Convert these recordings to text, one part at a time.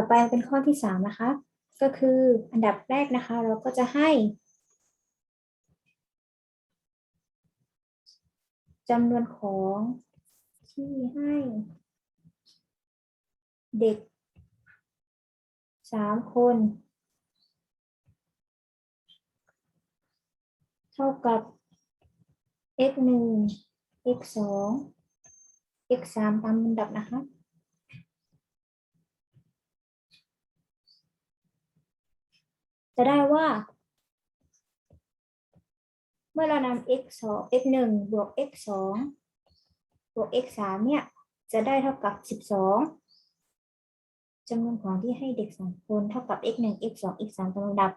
ต่อไปเป็นข้อที่สามนะคะ ก็คืออันดับแรกนะคะ เราก็จะให้จำนวนของที่ให้เด็กสามคน เท่ากับ x หนึ่ง x สอง x สามตามลำดับนะคะ จะได้ว่า เมื่อเรานำ x สอง x หนึ่งบวก x สองบวก x สามเนี่ย จะได้เท่ากับสิบสองจำนวนของที่ให้เด็กสองคนเท่ากับ x หนึ่ง x สอง x สามตามลำดับ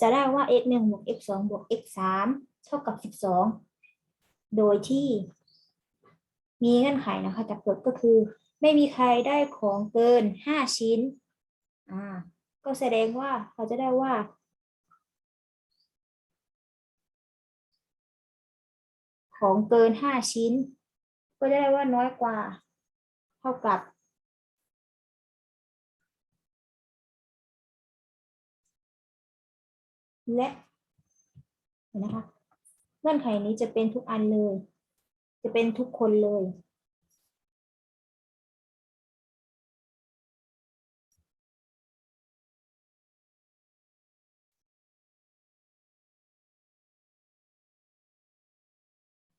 จะได้ว่า x หนึ่งบวก x สองบวก x สามเท่ากับสิบสองโดยที่มีเงื่อนไขนะคะจากกฎก็คือ ไม่มีใครได้ของเกินห้าชิ้นอ่าก็แสดงว่าเราจะได้ว่า ของเกินห้าชิ้น ก็จะได้ว่าน้อยกว่า เท่ากับ และเห็นนะคะเงื่อนไขนี้จะเป็นทุกอันเลย จะเป็นทุกคนเลย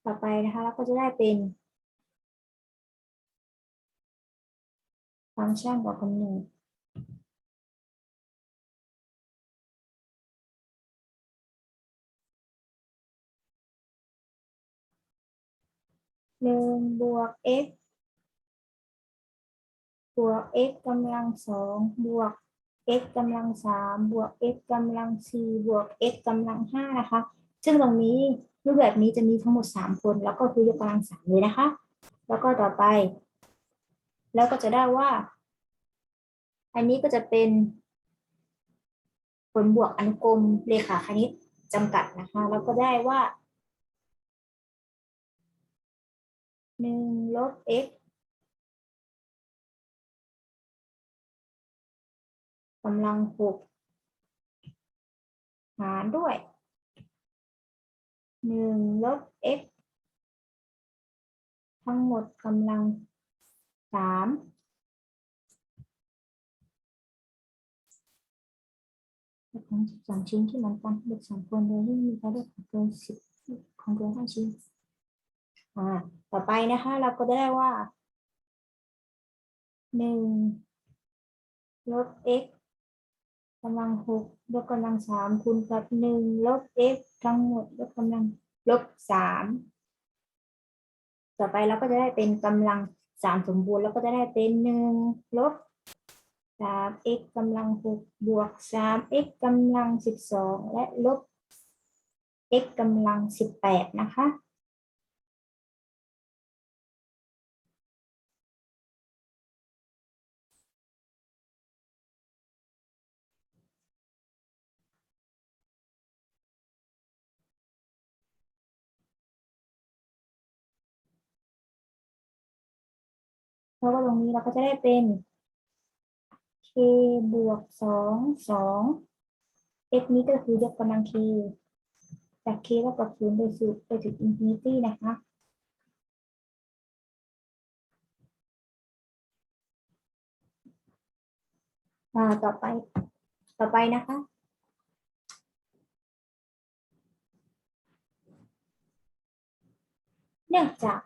ต่อไปนะคะเราก็จะได้เป็น ฟังก์ชันบอกกำเนิดหนึ่งบวก x บวก x กำลังสองบวก x กำลังสามบวก x กำลังสี่บวก x กำลังห้านะคะ ซึ่งตรงนี้รูปแบบนี้จะมีทั้งหมดสามคน แล้วก็คือยกกำลังสามเลยนะคะ แล้วก็ต่อไป แล้วก็จะได้ว่า อันนี้ก็จะเป็นผลบวกอนุกรมเลขาคณิตจำกัดนะคะ แล้วก็ได้ว่าหนึ่งลบ x กำลังหกหารด้วย หนึ่งลบ x ทั้งหมดกำลังสามของสิบสองชิ้นที่มือนกันเด็กสองคนโดยที่มีการได้ของเกินสิบของเกินห้าชิ้นอ่าต่อไปนะคะ เราก็ได้ว่าหนึ่งลบ x กำลังหกลบกำลังสามคูณกับหนึ่งลบ x ทั้งหมดลบกำลังลบสามต่อไปเราก็จะได้เป็นกำลังสามสมบูรณ์แล้วก็จะได้เป็นหนึ่งลบสาม x กำลังหกบวกสาม x กำลังสิบสองและลบ x กำลังสิบแปดนะคะ แล้วก็ตรงนี้เราก็จะได้เป็น k บวกสองสอง x นี้ก็คือยกกำลัง k จาก k เท่ากับศูนย์ไปสู่ไปถึงอินฟินิตี้นะคะต่อไป ต่อไปนะคะเนื่องจาก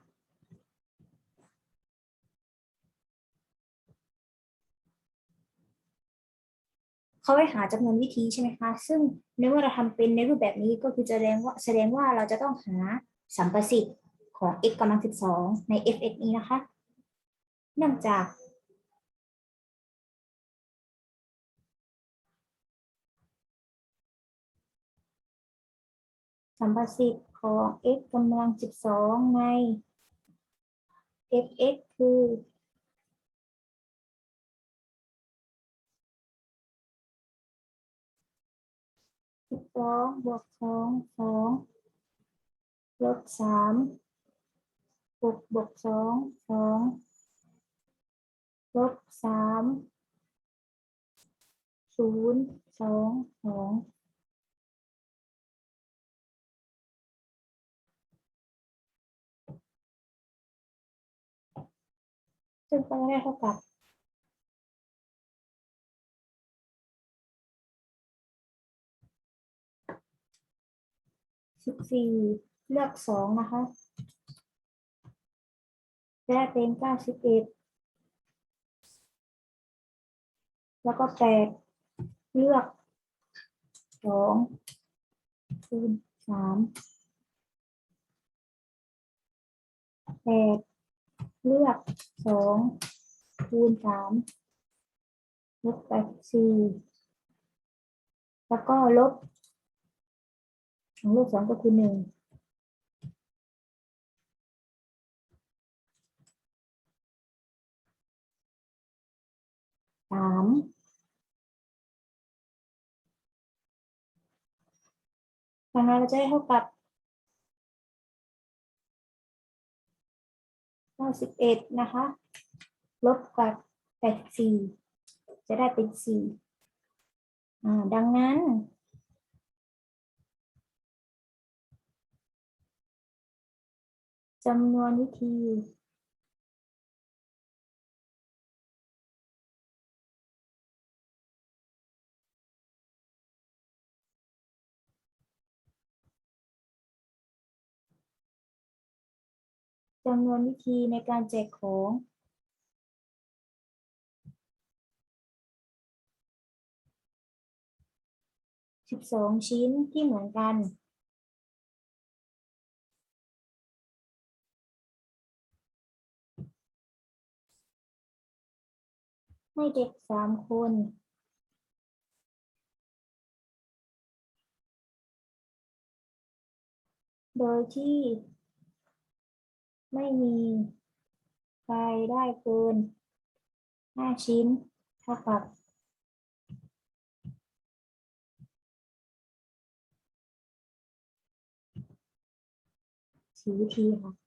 เขาให้หาจำนวนวิธีใช่ไหมคะซึ่งในเมื่อเราทำเป็นในรูปแบบนี้ก็คือจะแสดงว่าแสดงว่าเราจะต้องหาสัมประสิทธิ์ของ x กำลังสิบสองใน f(x) นี้นะคะ เนื่องจากสัมประสิทธิ์ของ x กำลังสิบสองใน f(x) คือ สิบสองบวกสองสองลบสามบวกบวกสองสองลบสามศูนย์สองสองซึ่งก็ได้เท่ากับ สิบสี่เลือกสองนะคะจะได้เป็นเก้าสิบเอ็ดแล้วก็แปดเลือกสองคูณสามแปดเลือกสองคูณสามลบไปดสี่แล้วก็ลบ ของลูกสองก็คือหนึ่งสามดังนั้นเราจะได้เท่ากับเก้าสิบเอ็ดนะคะ ลบกับแปดสี่จะได้เป็นสี่อ่าดังนั้น จำนวนวิธีจำนวนวิธีในการแจกของสิบสองชิ้นที่เหมือนกัน ให้เด็กสามคนโดยที่ไม่มีใครได้เกินห้าชิ้นเท่ากับ สี่วิธีค่ะ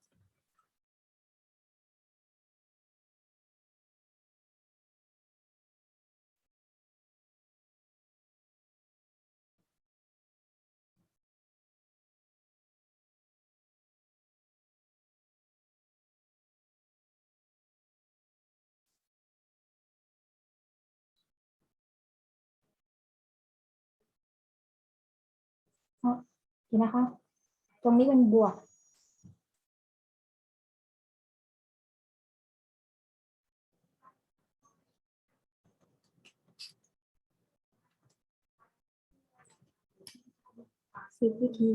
เห็นนะคะ ตรงนี้เป็นบวก สิบวิธี